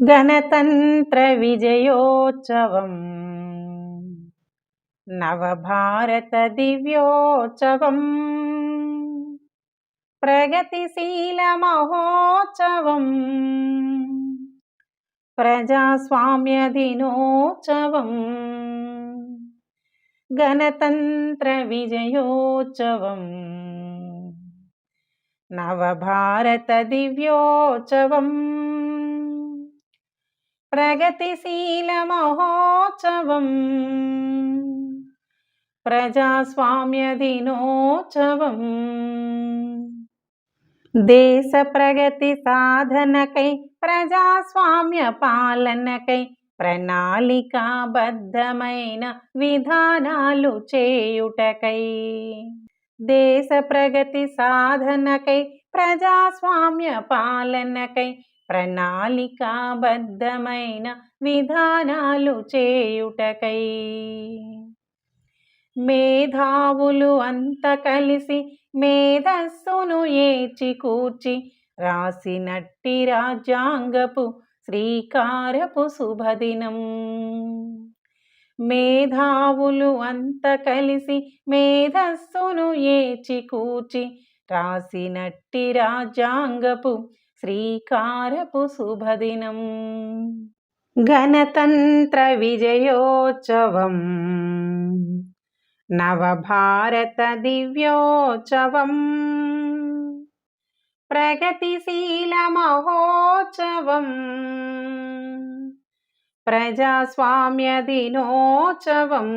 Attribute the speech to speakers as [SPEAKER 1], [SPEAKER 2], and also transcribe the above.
[SPEAKER 1] గణతంత్ర విజయోత్సవం నవభారత దివ్యోత్సవం ప్రగతిశీల మహోత్సవం ప్రజాస్వామ్య దినోత్సవం గణతంత్ర విజయోత్సవం నవభారత దివ్యోత్సవం. ప్రగతిశీల మహోత్సవం ప్రజాస్వామ్య దినోత్సవం దేశ ప్రగతి సాధనకై ప్రజాస్వామ్య పాలనకై ప్రణాళికాబద్ధమైన విధానాలు చేయుటకై దేశ ప్రగతి సాధనకై ప్రజాస్వామ్య పాలనకై ప్రణాళికాబద్ధమైన విధానాలు చేయుటకై. మేధావులు అంత కలిసి మేధస్సును ఏచి కూర్చి రాసినట్టి రాజ్యాంగపు శ్రీకారపు శుభదినం. మేధావులు అంత కలిసి మేధస్సును ఏచి కూర్చి రాసినట్టి రాజ్యాంగపు శ్రీకారపు శుభదినం. గణతంత్ర విజయోత్సవం. నవభారత దివ్యోత్సవం. ప్రగతిశీల మహోత్సవం. ప్రజాస్వామ్య దినోత్సవం.